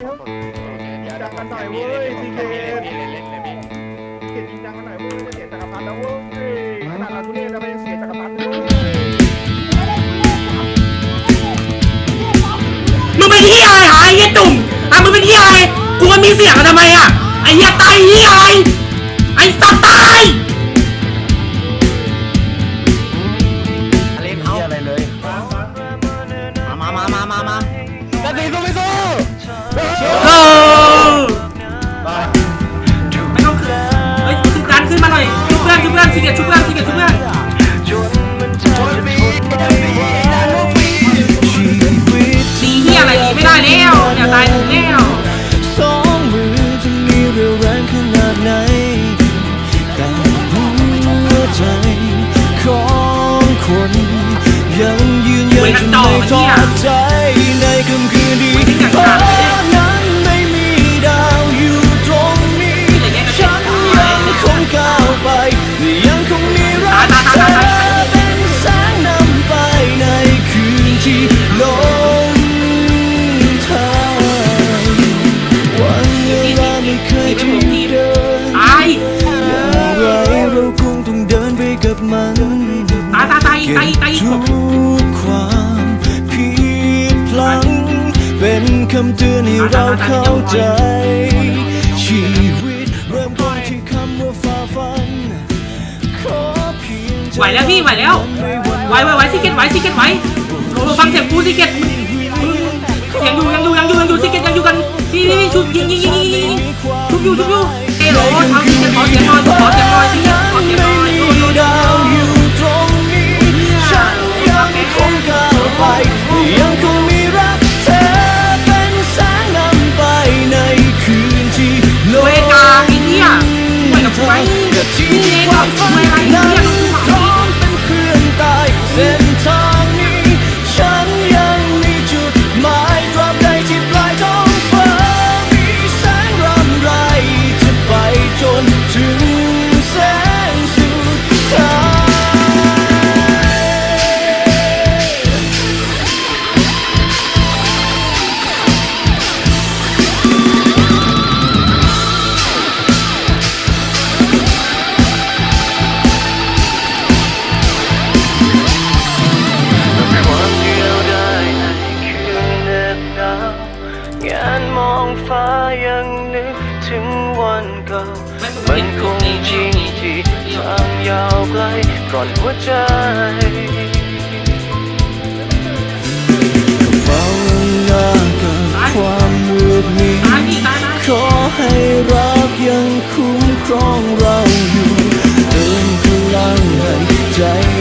ดังกันหน่อยเว้ยทีเคเกจริงดังกันหน่อยเว้ยจะเสียจักรพรรดิแล้วเว้ยขนาดเราทุเรศเรายังเสียจักรพรรดิเลยมึงเป็นที่อะไรหาไอ้เหี้ยตุ่มอะมึงเป็นที่อะไรกูมันมีเสียงอทำไมอะไอ้เหี้ยตายเหี้ยอะไรไอ้สัตว์ตาย ยอะไรดีไม่ได้แล้วเนี่ยตายถึงแล้วสองมือจะมีเรี่ยวแรงขนาดไหนแต่หัวใจของคน ยังยืนยันจะไม่ทอดใจ นไปกับมันตายตายตายตายตายทุกความผิดพลั้งเป็นคำเตือนให้เราเข้าใจ ชีวิตเริ่มต้นที่คำว่าฝ่าฟันขอเพียงไหวแล้วพี่ไหวแล้วไหวไหวไหวสิเก็ตไหวสิเก็ตไหวโอ้โหฟังเสียงกูสิเก็ตยังอยู่ยังอยู่ยังอยู่ยังอยู่สิเก็ตยังอยู่กันพี่พี่ชุบยิงยิงยิงยิงชุบอยู่ชุบอยู่เอโหทำสิเก็ตขอเสียงหน่อยขอเสียงหน่อย ไหวกับกูไหม ยังนึกถึงวันเก่า มันคงจริงที่ทางยาวไกลก่อนหัวใจเฝ้าหน้ากับความมืดมิดขอให้รักยังคุ้มครองเราอยู่เติมพลังให้ใจ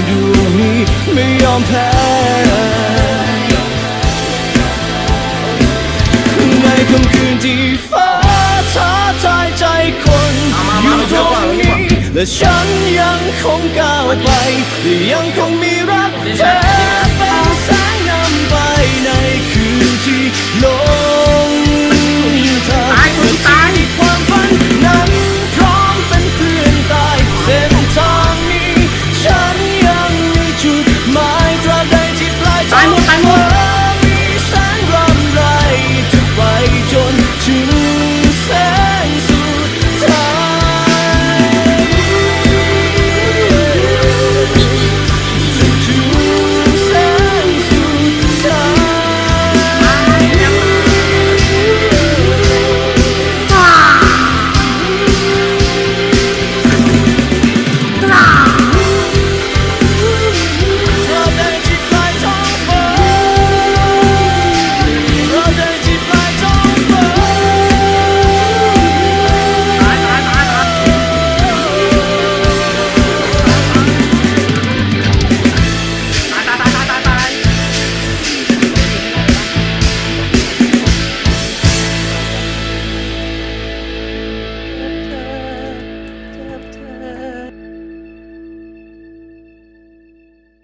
ดวงนี้ไม่ยอมแพ้ และฉันยังคงก้าวไปและยังคงมีรักเธอเป็นแสงนำไปในคืนที่โลก